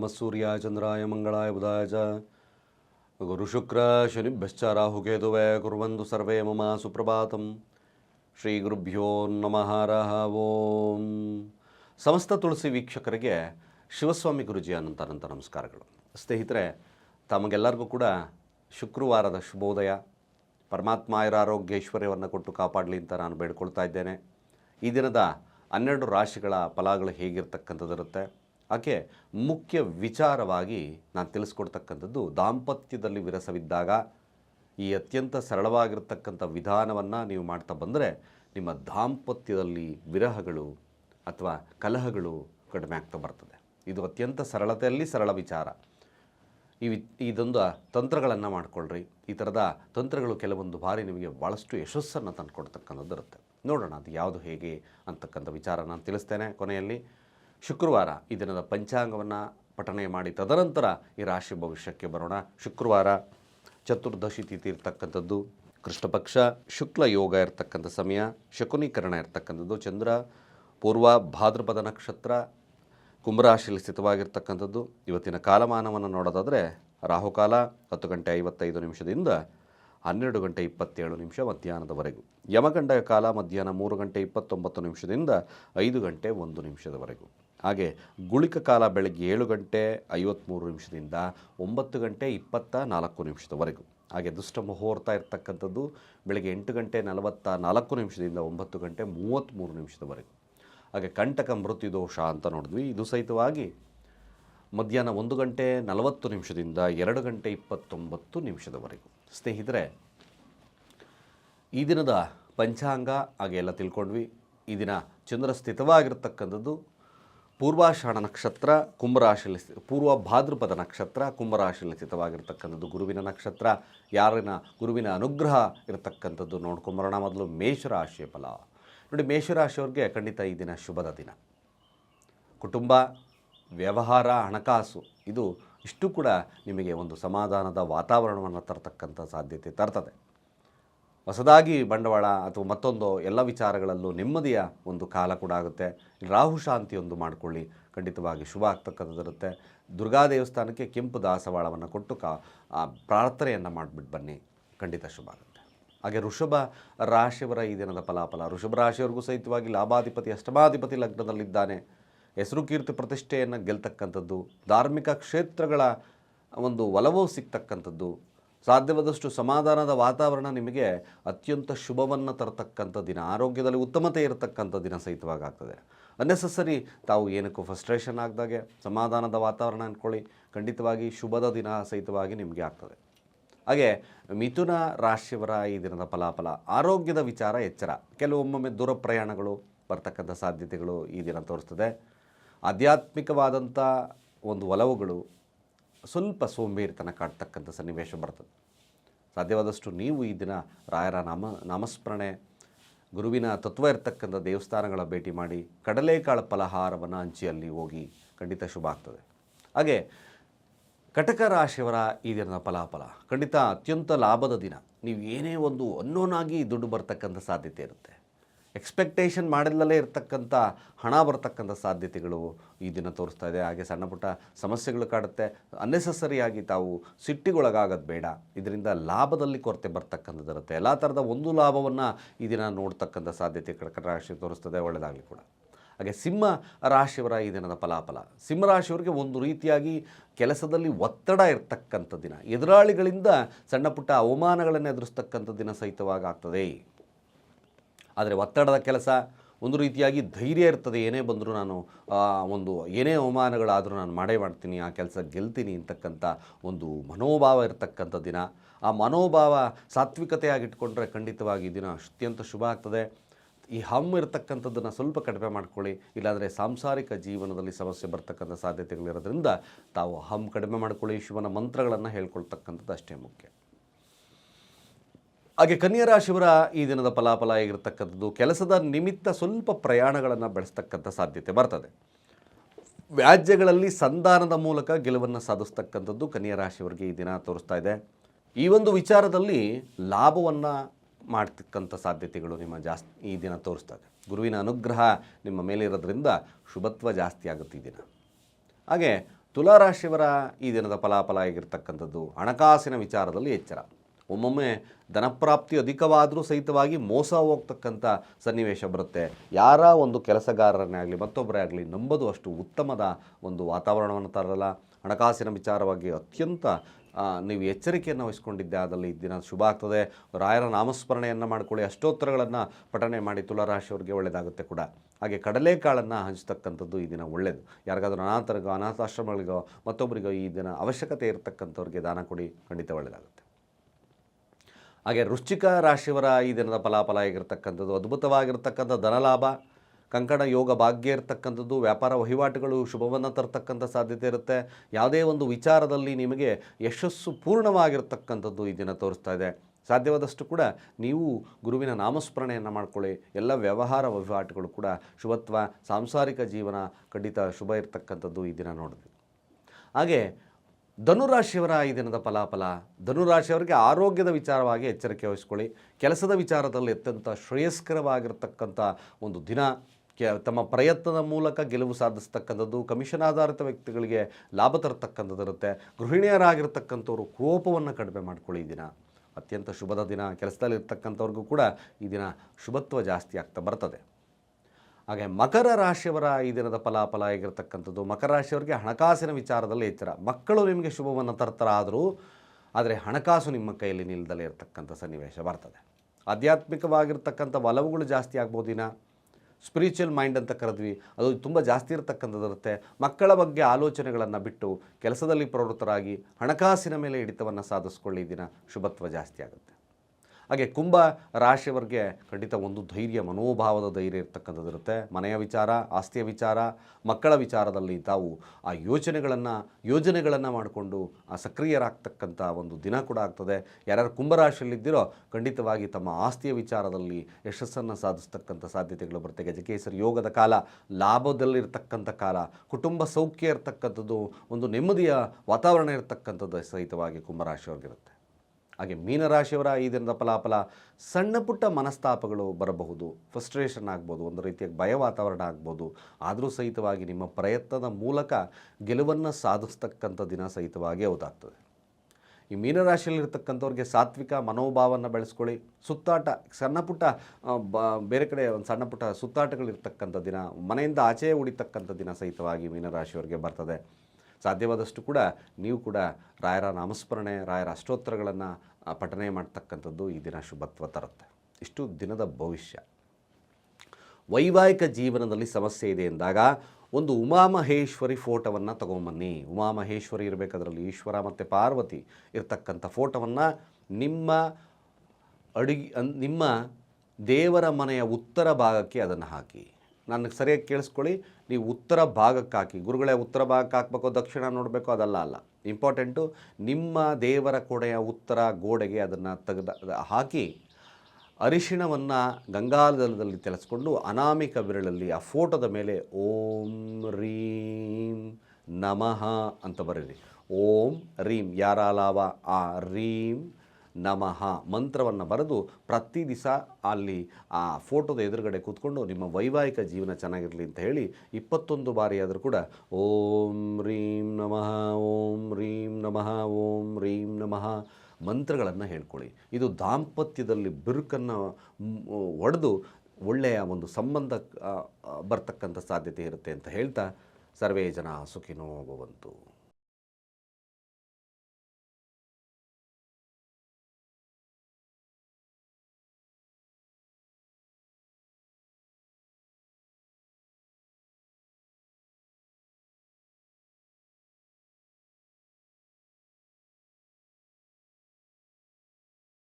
ನಮಃ ಸೂರ್ಯಾಯ ಚಂದ್ರಾಯ ಮಂಗಳಾಯ ಬುಧಾಯ ಚ ಗುರುಶುಕ್ರ ಶನಿಭ್ಯಶ್ಚ ರಾಹುಕೇತುವೆ ಕುರ್ವಂತು ಸರ್ವೇ ಮಮ ಸುಪ್ರಭಾತಂ ಶ್ರೀ ಗುರುಭ್ಯೋ ನಮಃ ಓಂ ಸಮಸ್ತ ತುಳಸಿ ವೀಕ್ಷಕರಿಗೆ ಶಿವಸ್ವಾಮಿ ಗುರುಜಿ ಅನಂತ ನಮಸ್ಕಾರಗಳು. ಸ್ನೇಹಿತರೆ, ತಮಗೆಲ್ಲರಿಗೂ ಕೂಡ ಶುಕ್ರವಾರದ ಶುಭೋದಯ. ಪರಮಾತ್ಮ ಇರ ಆರೋಗ್ಯ ಕೊಟ್ಟು ಕಾಪಾಡಲಿ ಅಂತ ನಾನು ಬೇಡ್ಕೊಳ್ತಾ ಇದ್ದೇನೆ. ಈ ದಿನದ ಹನ್ನೆರಡು ರಾಶಿಗಳ ಫಲಗಳು ಹೇಗಿರ್ತಕ್ಕಂಥದ್ದಿರುತ್ತೆ ಆಕೆ ಮುಖ್ಯ ವಿಚಾರವಾಗಿ ನಾನು ತಿಳಿಸ್ಕೊಡ್ತಕ್ಕಂಥದ್ದು ದಾಂಪತ್ಯದಲ್ಲಿ ವಿರಸವಿದ್ದಾಗ ಈ ಅತ್ಯಂತ ಸರಳವಾಗಿರತಕ್ಕಂಥ ವಿಧಾನವನ್ನು ನೀವು ಮಾಡ್ತಾ ಬಂದರೆ ನಿಮ್ಮ ದಾಂಪತ್ಯದಲ್ಲಿ ವಿರಹಗಳು ಅಥವಾ ಕಲಹಗಳು ಕಡಿಮೆ ಆಗ್ತಾ ಬರ್ತದೆ. ಇದು ಅತ್ಯಂತ ಸರಳತೆಯಲ್ಲಿ ಸರಳ ವಿಚಾರ. ಈ ಇದೊಂದು ತಂತ್ರಗಳನ್ನು ಮಾಡಿಕೊಳ್ಳ್ರಿ ಈ ಥರದ ತಂತ್ರಗಳು ಕೆಲವೊಂದು ಬಾರಿ ನಿಮಗೆ ಭಾಳಷ್ಟು ಯಶಸ್ಸನ್ನು ತಂದುಕೊಡ್ತಕ್ಕಂಥದ್ದು ಇರುತ್ತೆ. ನೋಡೋಣ ಅದು ಯಾವುದು ಹೇಗೆ ಅಂತಕ್ಕಂಥ ವಿಚಾರ ನಾನು ತಿಳಿಸ್ತೇನೆ ಕೊನೆಯಲ್ಲಿ. ಶುಕ್ರವಾರ ಈ ದಿನದ ಪಂಚಾಂಗವನ್ನು ಪಠಣೆ ಮಾಡಿ ತದನಂತರ ಈ ರಾಶಿ ಭವಿಷ್ಯಕ್ಕೆ ಬರೋಣ. ಶುಕ್ರವಾರ ಚತುರ್ದಶಿ ತಿಥಿ ಇರ್ತಕ್ಕಂಥದ್ದು ಕೃಷ್ಣಪಕ್ಷ ಶುಕ್ಲ ಯೋಗ ಇರ್ತಕ್ಕಂಥ ಸಮಯ, ಶಕುನೀಕರಣ ಇರ್ತಕ್ಕಂಥದ್ದು ಚಂದ್ರ, ಪೂರ್ವ ಭಾದ್ರಪದ ನಕ್ಷತ್ರ, ಕುಂಭರಾಶಿಯಲ್ಲಿ ಸ್ಥಿತವಾಗಿರ್ತಕ್ಕಂಥದ್ದು. ಇವತ್ತಿನ ಕಾಲಮಾನವನ್ನು ನೋಡೋದಾದರೆ ರಾಹುಕಾಲ ಹತ್ತು ಗಂಟೆ ಐವತ್ತೈದು ನಿಮಿಷದಿಂದ ಹನ್ನೆರಡು ಗಂಟೆ ಇಪ್ಪತ್ತೇಳು ನಿಮಿಷ ಮಧ್ಯಾಹ್ನದವರೆಗೂ. ಯಮಗಂಡ ಕಾಲ ಮಧ್ಯಾಹ್ನ ಮೂರು ಗಂಟೆ ಇಪ್ಪತ್ತೊಂಬತ್ತು ನಿಮಿಷದಿಂದ ಐದು ಗಂಟೆ ಒಂದು ನಿಮಿಷದವರೆಗೂ. ಹಾಗೆ ಗುಳಿಕ ಕಾಲ ಬೆಳಗ್ಗೆ ಏಳು ಗಂಟೆ ಐವತ್ತ್ಮೂರು ನಿಮಿಷದಿಂದ ಒಂಬತ್ತು ಗಂಟೆ ಇಪ್ಪತ್ತ ನಾಲ್ಕು ನಿಮಿಷದವರೆಗೂ. ಹಾಗೆ ದುಷ್ಟ ಮುಹೂರ್ತ ಇರ್ತಕ್ಕಂಥದ್ದು ಬೆಳಗ್ಗೆ ಎಂಟು ಗಂಟೆ ನಲವತ್ತ ನಾಲ್ಕು ನಿಮಿಷದಿಂದ ಒಂಬತ್ತು ಗಂಟೆ ಮೂವತ್ತ್ಮೂರು ನಿಮಿಷದವರೆಗೂ. ಹಾಗೆ ಕಂಟಕ ಮೃತ್ಯು ದೋಷ ಅಂತ ನೋಡಿದ್ವಿ. ಇದು ಸಹಿತವಾಗಿ ಮಧ್ಯಾಹ್ನ ಒಂದು ಗಂಟೆ ನಲವತ್ತು ನಿಮಿಷದಿಂದ ಎರಡು ಗಂಟೆ ಇಪ್ಪತ್ತೊಂಬತ್ತು ನಿಮಿಷದವರೆಗೂ. ಸ್ನೇಹಿತರೆ, ಈ ದಿನದ ಪಂಚಾಂಗ ಹಾಗೆ ಎಲ್ಲ ತಿಳ್ಕೊಂಡ್ವಿ. ಈ ದಿನ ಚಂದ್ರ ಸ್ಥಿತವಾಗಿರ್ತಕ್ಕಂಥದ್ದು ಪೂರ್ವಾಷಾಢ ನಕ್ಷತ್ರ ಕುಂಭರಾಶಿಯಲ್ಲಿ ಪೂರ್ವ ಭಾದ್ರಪದ ನಕ್ಷತ್ರ ಕುಂಭರಾಶಿಯಲ್ಲಿ ಸ್ಥಿತವಾಗಿರ್ತಕ್ಕಂಥದ್ದು ಗುರುವಿನ ನಕ್ಷತ್ರ, ಯಾರಿನ ಗುರುವಿನ ಅನುಗ್ರಹ ಇರತಕ್ಕಂಥದ್ದು ನೋಡ್ಕೊಂಬರೋಣ ಮೊದಲು ಮೇಷರಾಶಿಯ ಫಲ. ನೋಡಿ, ಮೇಷರಾಶಿಯವ್ರಿಗೆ ಖಂಡಿತ ಈ ದಿನ ಶುಭದ ದಿನ. ಕುಟುಂಬ, ವ್ಯವಹಾರ, ಹಣಕಾಸು, ಇದು ಇಷ್ಟು ಕೂಡ ನಿಮಗೆ ಒಂದು ಸಮಾಧಾನದ ವಾತಾವರಣವನ್ನು ತರತಕ್ಕಂಥ ಸಾಧ್ಯತೆ ತರ್ತದೆ. ಹೊಸದಾಗಿ ಬಂಡವಾಳ ಅಥವಾ ಮತ್ತೊಂದು ಎಲ್ಲ ವಿಚಾರಗಳಲ್ಲೂ ನೆಮ್ಮದಿಯ ಒಂದು ಕಾಲ ಕೂಡ ಆಗುತ್ತೆ. ರಾಹು ಶಾಂತಿಯೊಂದು ಮಾಡಿಕೊಳ್ಳಿ. ಖಂಡಿತವಾಗಿ ಶುಭ ಆಗ್ತಕ್ಕಂಥದ್ದಿರುತ್ತೆ ದುರ್ಗಾ ದೇವಸ್ಥಾನಕ್ಕೆ ಕೆಂಪು ದಾಸವಾಳವನ್ನು ಕೊಟ್ಟು ಕಾ ಪ್ರಾರ್ಥನೆಯನ್ನು ಮಾಡಿಬಿಟ್ಟು ಬನ್ನಿ. ಖಂಡಿತ ಶುಭ ಆಗುತ್ತೆ. ಹಾಗೆ ಋಷಭ ರಾಶಿಯವರ ಈ ದಿನದ ಫಲಾಫಲ. ಋಷಭ ರಾಶಿಯವರೆಗೂ ಸಹಿತವಾಗಿ ಲಾಭಾಧಿಪತಿ, ಅಷ್ಟಮಾಧಿಪತಿ ಲಗ್ನದಲ್ಲಿದ್ದಾನೆ. ಹೆಸರು ಕೀರ್ತಿ ಪ್ರತಿಷ್ಠೆಯನ್ನು ಗೆಲ್ತಕ್ಕಂಥದ್ದು, ಧಾರ್ಮಿಕ ಕ್ಷೇತ್ರಗಳ ಒಂದು ಒಲವು ಸಿಗ್ತಕ್ಕಂಥದ್ದು ಸಾಧ್ಯವಾದಷ್ಟು ಸಮಾಧಾನದ ವಾತಾವರಣ ನಿಮಗೆ ಅತ್ಯಂತ ಶುಭವನ್ನು ತರತಕ್ಕಂಥ ದಿನ, ಆರೋಗ್ಯದಲ್ಲಿ ಉತ್ತಮತೆ ಇರತಕ್ಕಂಥ ದಿನ ಸಹಿತವಾಗಿ ಆಗ್ತದೆ ಅನ್ನೆಸಸರಿ ತಾವು ಏನಕ್ಕೂ ಫ್ರಸ್ಟ್ರೇಷನ್ ಆಗ್ದಾಗೆ ಸಮಾಧಾನದ ವಾತಾವರಣ ಅಂದ್ಕೊಳ್ಳಿ ಖಂಡಿತವಾಗಿ ಶುಭದ ದಿನ ಸಹಿತವಾಗಿ ನಿಮಗೆ ಆಗ್ತದೆ. ಹಾಗೆ ಮಿಥುನ ರಾಶಿಯವರ ಈ ದಿನದ ಫಲಾಫಲ, ಆರೋಗ್ಯದ ವಿಚಾರ ಎಚ್ಚರ. ಕೆಲವೊಮ್ಮೊಮ್ಮೆ ದೂರ ಪ್ರಯಾಣಗಳು ಬರ್ತಕ್ಕಂಥ ಸಾಧ್ಯತೆಗಳು ಈ ದಿನ ತೋರಿಸ್ತದೆ. ಆಧ್ಯಾತ್ಮಿಕವಾದಂಥ ಒಂದು ಒಲವುಗಳು ಸ್ವಲ್ಪ ಸೋಂಬೇರಿತನ ಕಾಡ್ತಕ್ಕಂಥ ಸನ್ನಿವೇಶ ಬರ್ತದೆ. ಸಾಧ್ಯವಾದಷ್ಟು ನೀವು ಈ ದಿನ ರಾಯರ ನಾಮ, ನಾಮಸ್ಮರಣೆ, ಗುರುವಿನ ತತ್ವ ಇರತಕ್ಕಂಥ ದೇವಸ್ಥಾನಗಳ ಭೇಟಿ ಮಾಡಿ ಕಡಲೆಕಾಳು ಫಲಹಾರವನ್ನು ಹಂಚಿಯಲ್ಲಿ ಹೋಗಿ ಖಂಡಿತ ಶುಭ ಆಗ್ತದೆ. ಹಾಗೆ ಕಟಕ ರಾಶಿಯವರ ಈ ದಿನದ ಫಲಾಫಲ, ಖಂಡಿತ ಅತ್ಯಂತ ಲಾಭದ ದಿನ. ನೀವು ಏನೇ ಒಂದು ಅನ್ನೋನಾಗಿ ದುಡ್ಡು ಬರ್ತಕ್ಕಂಥ ಸಾಧ್ಯತೆ ಇರುತ್ತೆ. ಎಕ್ಸ್ಪೆಕ್ಟೇಷನ್ ಮಾಡಿಲ್ಲಲೇ ಇರತಕ್ಕಂಥ ಹಣ ಬರ್ತಕ್ಕಂಥ ಸಾಧ್ಯತೆಗಳು ಈ ದಿನ ತೋರಿಸ್ತಾ ಇದೆ. ಹಾಗೆ ಸಣ್ಣ ಪುಟ್ಟ ಸಮಸ್ಯೆಗಳು ಕಾಡುತ್ತೆ. ಅನ್ನೆಸಸರಿಯಾಗಿ ತಾವು ಸಿಟ್ಟಿಗೊಳಗಾಗೋದು ಬೇಡ. ಇದರಿಂದ ಲಾಭದಲ್ಲಿ ಕೊರತೆ ಬರ್ತಕ್ಕಂಥದ್ದು ಇರುತ್ತೆ. ಎಲ್ಲ ಥರದ ಒಂದು ಲಾಭವನ್ನು ಈ ದಿನ ನೋಡ್ತಕ್ಕಂಥ ಸಾಧ್ಯತೆ ಕಟಕ ರಾಶಿ ತೋರಿಸ್ತದೆ. ಒಳ್ಳೆಯದಾಗಲಿ ಕೂಡ. ಹಾಗೆ ಸಿಂಹ ರಾಶಿಯವರ ಈ ದಿನದ ಫಲಾಫಲ. ಸಿಂಹ ಸಿಂಹರಾಶಿಯವರಿಗೆ ಒಂದು ರೀತಿಯಾಗಿ ಕೆಲಸದಲ್ಲಿ ಒತ್ತಡ ಇರ್ತಕ್ಕಂಥ ದಿನ. ಎದುರಾಳಿಗಳಿಂದ ಸಣ್ಣ ಪುಟ್ಟ ಅವಮಾನಗಳನ್ನು ಎದುರಿಸ್ತಕ್ಕಂಥ ದಿನ ಸಹಿತವಾಗಿ ಆಗ್ತದೆ. ಆದರೆ ಒತ್ತಡದ ಕೆಲಸ ಒಂದು ರೀತಿಯಾಗಿ ಧೈರ್ಯ ಇರ್ತದೆ, ಏನೇ ಬಂದರೂ ನಾನು ಒಂದು ಏನೇ ಅವಮಾನಗಳಾದರೂ ನಾನು ಮಾಡೇ ಮಾಡ್ತೀನಿ, ಆ ಕೆಲಸ ಗೆಲ್ತೀನಿ ಅಂತಕ್ಕಂಥ ಒಂದು ಮನೋಭಾವ ಇರತಕ್ಕಂಥ ದಿನ. ಆ ಮನೋಭಾವ ಸಾತ್ವಿಕತೆಯಾಗಿಟ್ಕೊಂಡ್ರೆ ಖಂಡಿತವಾಗಿ ದಿನ ಅತ್ಯಂತ ಶುಭ ಆಗ್ತದೆ. ಈ ಹಮ್ಮು ಇರತಕ್ಕಂಥದ್ದನ್ನು ಸ್ವಲ್ಪ ಕಡಿಮೆ ಮಾಡ್ಕೊಳ್ಳಿ, ಇಲ್ಲಾಂದರೆ ಸಾಂಸಾರಿಕ ಜೀವನದಲ್ಲಿ ಸಮಸ್ಯೆ ಬರ್ತಕ್ಕಂಥ ಸಾಧ್ಯತೆಗಳಿರೋದ್ರಿಂದ ತಾವು ಹಮ್ ಕಡಿಮೆ ಮಾಡ್ಕೊಳ್ಳಿ ಶಿವನ ಮಂತ್ರಗಳನ್ನು ಹೇಳ್ಕೊಳ್ತಕ್ಕಂಥದ್ದು ಅಷ್ಟೇ ಮುಖ್ಯ. ಹಾಗೆ ಕನ್ಯಾ ರಾಶಿಯವರ ಈ ದಿನದ ಫಲಾಫಲ ಆಗಿರತಕ್ಕಂಥದ್ದು ಕೆಲಸದ ನಿಮಿತ್ತ ಸ್ವಲ್ಪ ಪ್ರಯಾಣಗಳನ್ನು ಬೆಳೆಸ್ತಕ್ಕಂಥ ಸಾಧ್ಯತೆ ಬರ್ತದೆ. ವ್ಯಾಜ್ಯಗಳಲ್ಲಿ ಸಂಧಾನದ ಮೂಲಕ ಗೆಲುವನ್ನು ಸಾಧಿಸ್ತಕ್ಕಂಥದ್ದು ಕನ್ಯಾ ರಾಶಿಯವರಿಗೆ ಈ ದಿನ ತೋರಿಸ್ತಾ ಇದೆ. ಈ ಒಂದು ವಿಚಾರದಲ್ಲಿ ಲಾಭವನ್ನು ಮಾಡ್ತಕ್ಕಂಥ ಸಾಧ್ಯತೆಗಳು ನಿಮ್ಮ ಜಾಸ್ತಿ ಈ ದಿನ ತೋರಿಸ್ತದೆ ಗುರುವಿನ ಅನುಗ್ರಹ ನಿಮ್ಮ ಮೇಲೆ ಇರೋದ್ರಿಂದ ಶುಭತ್ವ ಜಾಸ್ತಿ ಆಗುತ್ತೆ ಈ ದಿನ. ಹಾಗೆ ತುಲಾರಾಶಿಯವರ ಈ ದಿನದ ಫಲಾಫಲ ಆಗಿರ್ತಕ್ಕಂಥದ್ದು ಹಣಕಾಸಿನ ವಿಚಾರದಲ್ಲಿ ಎಚ್ಚರ. ಒಮ್ಮೊಮ್ಮೆ ಧನಪ್ರಾಪ್ತಿ ಅಧಿಕವಾದರೂ ಸಹಿತವಾಗಿ ಮೋಸ ಹೋಗ್ತಕ್ಕಂಥ ಸನ್ನಿವೇಶ ಬರುತ್ತೆ. ಯಾರ ಒಂದು ಕೆಲಸಗಾರರನ್ನೇ ಆಗಲಿ ಮತ್ತೊಬ್ಬರೇ ಆಗಲಿ ನಂಬೋದು ಅಷ್ಟು ಉತ್ತಮದ ಒಂದು ವಾತಾವರಣವನ್ನು ತರಲ್ಲ. ಹಣಕಾಸಿನ ವಿಚಾರವಾಗಿ ಅತ್ಯಂತ ನೀವು ಎಚ್ಚರಿಕೆಯನ್ನು ವಹಿಸ್ಕೊಂಡಿದ್ದೆ ಆದಲ್ಲಿ ಈ ದಿನ ಶುಭ ಆಗ್ತದೆ. ರಾಯರ ನಾಮಸ್ಮರಣೆಯನ್ನು ಮಾಡ್ಕೊಳ್ಳಿ. ಅಷ್ಟೋತ್ತರಗಳನ್ನು ಪಠನೆ ಮಾಡಿ ತುಲಾರಾಶಿಯವರಿಗೆ ಒಳ್ಳೆಯದಾಗುತ್ತೆ ಕೂಡ. ಹಾಗೆ ಕಡಲೆಕಾಳನ್ನು ಹಂಚ್ತಕ್ಕಂಥದ್ದು ಈ ದಿನ ಒಳ್ಳೆಯದು ಯಾರಿಗಾದರೂ ಅನಾಥರಿಗೋ, ಅನಾಥಾಶ್ರಮಗಳಿಗೋ ಮತ್ತೊಬ್ಬರಿಗೋ ಈ ದಿನ ಅವಶ್ಯಕತೆ ಇರತಕ್ಕಂಥವ್ರಿಗೆ ದಾನ ಕೊಡಿ. ಖಂಡಿತ ಒಳ್ಳೆಯದಾಗುತ್ತೆ. ಹಾಗೆ ವೃಶ್ಚಿಕ ರಾಶಿಯವರ ಈ ದಿನದ ಫಲಾಫಲ ಆಗಿರ್ತಕ್ಕಂಥದ್ದು ಅದ್ಭುತವಾಗಿರ್ತಕ್ಕಂಥ ಧನಲಾಭ ಕಂಕಣ ಯೋಗ ಭಾಗ್ಯ ಇರತಕ್ಕಂಥದ್ದು, ವ್ಯಾಪಾರ ವಹಿವಾಟುಗಳು ಶುಭವನ್ನು ತರತಕ್ಕಂಥ ಸಾಧ್ಯತೆ ಇರುತ್ತೆ. ಯಾವುದೇ ಒಂದು ವಿಚಾರದಲ್ಲಿ ನಿಮಗೆ ಯಶಸ್ಸು ಪೂರ್ಣವಾಗಿರ್ತಕ್ಕಂಥದ್ದು ಈ ದಿನ ತೋರಿಸ್ತಾ ಇದೆ. ಸಾಧ್ಯವಾದಷ್ಟು ಕೂಡ ನೀವು ಗುರುವಿನ ನಾಮಸ್ಮರಣೆಯನ್ನು ಮಾಡಿಕೊಳ್ಳಿ. ಎಲ್ಲ ವ್ಯವಹಾರ ವಹಿವಾಟುಗಳು ಕೂಡ ಶುಭತ್ವ, ಸಾಂಸಾರಿಕ ಜೀವನ ಖಂಡಿತ ಶುಭ ಇರತಕ್ಕಂಥದ್ದು ಈ ದಿನ ನೋಡಿದ್ವಿ ಹಾಗೆ ಧನುರಾಶಿಯವರ ಈ ದಿನದ ಫಲಾಫಲ, ಧನುರಾಶಿಯವರಿಗೆ ಆರೋಗ್ಯದ ವಿಚಾರವಾಗಿ ಎಚ್ಚರಿಕೆ ವಹಿಸ್ಕೊಳ್ಳಿ. ಕೆಲಸದ ವಿಚಾರದಲ್ಲಿ ಅತ್ಯಂತ ಶ್ರೇಯಸ್ಕರವಾಗಿರ್ತಕ್ಕಂಥ ಒಂದು ದಿನ. ಕೆ, ತಮ್ಮ ಪ್ರಯತ್ನದ ಮೂಲಕ ಗೆಲುವು ಸಾಧಿಸ್ತಕ್ಕಂಥದ್ದು, ಕಮಿಷನ್ ಆಧಾರಿತ ವ್ಯಕ್ತಿಗಳಿಗೆ ಲಾಭ ತರತಕ್ಕಂಥದ್ದು ಇರುತ್ತೆ. ಗೃಹಿಣಿಯರಾಗಿರ್ತಕ್ಕಂಥವ್ರು ಕೋಪವನ್ನು ಕಡಿಮೆ ಮಾಡ್ಕೊಳ್ಳಿ ಈ ದಿನ. ಅತ್ಯಂತ ಶುಭದ ದಿನ. ಕೆಲಸದಲ್ಲಿರ್ತಕ್ಕಂಥವ್ರಿಗೂ ಕೂಡ ಈ ದಿನ ಶುಭತ್ವ ಜಾಸ್ತಿ ಆಗ್ತಾ ಬರ್ತದೆ. ಹಾಗೆ ಮಕರ ರಾಶಿಯವರ ಈ ದಿನದ ಫಲಾಫಲ ಆಗಿರತಕ್ಕಂಥದ್ದು, ಮಕರ ರಾಶಿಯವರಿಗೆ ಹಣಕಾಸಿನ ವಿಚಾರದಲ್ಲಿ ಎಚ್ಚರ. ಮಕ್ಕಳು ನಿಮಗೆ ಶುಭವನ್ನು ತರ್ತಾರಾದರೂ, ಆದರೆ ಹಣಕಾಸು ನಿಮ್ಮ ಕೈಯಲ್ಲಿ ನಿಲ್ಲದಲೇ ಇರತಕ್ಕಂಥ ಸನ್ನಿವೇಶ ಬರ್ತದೆ. ಆಧ್ಯಾತ್ಮಿಕವಾಗಿರ್ತಕ್ಕಂಥ ಒಲವುಗಳು ಜಾಸ್ತಿ ಆಗ್ಬೋದಿನ ದಿನ. ಸ್ಪಿರಿಚುವಲ್ ಮೈಂಡ್ ಅಂತ ಕರೆದ್ವಿ, ಅದು ತುಂಬ ಜಾಸ್ತಿ ಇರತಕ್ಕಂಥದ್ದು ಇರುತ್ತೆ ಮಕ್ಕಳ ಬಗ್ಗೆ ಆಲೋಚನೆಗಳನ್ನು ಬಿಟ್ಟು ಕೆಲಸದಲ್ಲಿ ಪ್ರವೃತ್ತರಾಗಿ ಹಣಕಾಸಿನ ಮೇಲೆ ಹಿಡಿತವನ್ನು ಸಾಧಿಸ್ಕೊಳ್ಳಿ ದಿನ. ಶುಭತ್ವ ಜಾಸ್ತಿ ಆಗುತ್ತೆ. ಹಾಗೆ ಕುಂಭ ರಾಶಿಯವರಿಗೆ ಖಂಡಿತ ಒಂದು ಧೈರ್ಯ, ಮನೋಭಾವದ ಧೈರ್ಯ ಇರ್ತಕ್ಕಂಥದ್ದು ಇರುತ್ತೆ ಮನೆಯ ವಿಚಾರ, ಆಸ್ತಿಯ ವಿಚಾರ, ಮಕ್ಕಳ ವಿಚಾರದಲ್ಲಿ ತಾವು ಆ ಯೋಚನೆಗಳನ್ನು, ಯೋಜನೆಗಳನ್ನು ಮಾಡಿಕೊಂಡು ಆ ಸಕ್ರಿಯರಾಗ್ತಕ್ಕಂಥ ಒಂದು ದಿನ ಕೂಡ ಆಗ್ತದೆ. ಯಾರ್ಯಾರು ಕುಂಭರಾಶಿಯಲ್ಲಿದ್ದೀರೋ ಖಂಡಿತವಾಗಿ ತಮ್ಮ ಆಸ್ತಿಯ ವಿಚಾರದಲ್ಲಿ ಯಶಸ್ಸನ್ನು ಸಾಧಿಸ್ತಕ್ಕಂಥ ಸಾಧ್ಯತೆಗಳು ಬರುತ್ತೆ. ಗಜಕೇಸರಿ ಯೋಗದ ಕಾಲ, ಲಾಭದಲ್ಲಿರ್ತಕ್ಕಂಥ ಕಾಲ, ಕುಟುಂಬ ಸೌಖ್ಯ ಇರತಕ್ಕಂಥದ್ದು, ಒಂದು ನೆಮ್ಮದಿಯ ವಾತಾವರಣ ಇರತಕ್ಕಂಥದ್ದು ಸಹಿತವಾಗಿ ಕುಂಭರಾಶಿಯವ್ರಿಗಿರುತ್ತೆ ಹಾಗೆ ಮೀನರಾಶಿಯವರ ಈ ದಿನದ ಫಲಾಫಲ ಸಣ್ಣ ಪುಟ್ಟ ಮನಸ್ತಾಪಗಳು ಬರಬಹುದು ಫ್ರಸ್ಟ್ರೇಷನ್ ಆಗ್ಬೋದು, ಒಂದು ರೀತಿಯ ಭಯ ವಾತಾವರಣ ಆಗ್ಬೋದು. ಆದರೂ ಸಹಿತವಾಗಿ ನಿಮ್ಮ ಪ್ರಯತ್ನದ ಮೂಲಕ ಗೆಲುವನ್ನು ಸಾಧಿಸ್ತಕ್ಕಂಥ ದಿನ ಸಹಿತವಾಗಿ ಹೌದಾಗ್ತದೆ. ಈ ಮೀನರಾಶಿಯಲ್ಲಿರ್ತಕ್ಕಂಥವ್ರಿಗೆ ಸಾತ್ವಿಕ ಮನೋಭಾವವನ್ನು ಬೆಳೆಸ್ಕೊಳ್ಳಿ. ಸುತ್ತಾಟ, ಸಣ್ಣ ಪುಟ್ಟ ಬ, ಬೇರೆ ಕಡೆ ಒಂದು ಸಣ್ಣ ಪುಟ್ಟ ಸುತ್ತಾಟಗಳಿರ್ತಕ್ಕಂಥ ದಿನ, ಮನೆಯಿಂದ ಆಚೆ ಉಳಿತಕ್ಕಂಥ ದಿನ ಸಹಿತವಾಗಿ ಮೀನರಾಶಿಯವರಿಗೆ ಬರ್ತದೆ. ಸಾಧ್ಯವಾದಷ್ಟು ಕೂಡ ನೀವು ಕೂಡ ರಾಯರ ನಾಮಸ್ಮರಣೆ, ರಾಯರ ಅಷ್ಟೋತ್ತರಗಳನ್ನು ಪಠನೆ ಮಾಡ್ತಕ್ಕಂಥದ್ದು ಈ ದಿನ ಶುಭತ್ವ ತರುತ್ತೆ. ಇಷ್ಟು ದಿನದ ಭವಿಷ್ಯ. ವೈವಾಹಿಕ ಜೀವನದಲ್ಲಿ ಸಮಸ್ಯೆ ಇದೆ ಎಂದಾಗ ಒಂದು ಉಮಾಮಹೇಶ್ವರಿ ಫೋಟೋವನ್ನು ತಗೊಂಬನ್ನಿ. ಉಮಾಮಹೇಶ್ವರಿ ಇರಬೇಕಾದ್ರಲ್ಲಿ ಈಶ್ವರ ಮತ್ತು ಪಾರ್ವತಿ ಇರ್ತಕ್ಕಂಥ ಫೋಟೋವನ್ನು ನಿಮ್ಮ ಅಡುಗೆ ನಿಮ್ಮ ದೇವರ ಮನೆಯ ಉತ್ತರ ಭಾಗಕ್ಕೆ ಅದನ್ನು ಹಾಕಿ. ನನಗೆ ಸರಿಯಾಗಿ ಕೇಳಿಸ್ಕೊಳ್ಳಿ. ನೀವು ಉತ್ತರ ಭಾಗಕ್ಕೆ ಹಾಕಿ. ಗುರುಗಳೇ, ಉತ್ತರ ಭಾಗಕ್ಕೆ ಹಾಕಬೇಕು, ದಕ್ಷಿಣ ನೋಡಬೇಕು, ಅದಲ್ಲ ಅಲ್ಲ. ಇಂಪಾರ್ಟೆಂಟು, ನಿಮ್ಮ ದೇವರ ಕೊಡೆಯ ಉತ್ತರ ಗೋಡೆಗೆ ಅದನ್ನು ತೆಗೆದ, ಹಾಕಿ. ಅರಿಶಿಣವನ್ನು ಗಂಗಾಜಲದಲ್ಲಿ ತೆಲೆಸ್ಕೊಂಡು ಅನಾಮಿಕ ಬೆರಳಲ್ಲಿ ಆ ಫೋಟೋದ ಮೇಲೆ ಓಂ ರೀಂ ನಮಃ ಅಂತ ಬರೀರಿ. ಓಂ ರೀಂ ಯಾರಾಲಾವ? ಆ ರೀಂ ನಮಃ ಮಂತ್ರವನ್ನು ಬರೆದು ಪ್ರತಿ ದಿವಸ ಅಲ್ಲಿ ಆ ಫೋಟೋದ ಎದುರುಗಡೆ ಕೂತ್ಕೊಂಡು ನಿಮ್ಮ ವೈವಾಹಿಕ ಜೀವನ ಚೆನ್ನಾಗಿರಲಿ ಅಂತ ಹೇಳಿ ಇಪ್ಪತ್ತೊಂದು ಬಾರಿ ಆದರೂ ಕೂಡ ಓಂ ರೀಂ ನಮಃ, ಓಂ ರೀಂ ನಮಃ, ಓಂ ರೀಂ ನಮಃ ಮಂತ್ರಗಳನ್ನು ಹೇಳ್ಕೊಳ್ಳಿ. ಇದು ದಾಂಪತ್ಯದಲ್ಲಿ ಬಿರುಕನ್ನು ಒಡೆದು ಒಳ್ಳೆಯ ಒಂದು ಸಂಬಂಧ ಬರ್ತಕ್ಕಂಥ ಸಾಧ್ಯತೆ ಇರುತ್ತೆ ಅಂತ ಹೇಳ್ತಾ ಸರ್ವೇ ಜನ ಸುಖಿನೋ ಭವಂತು.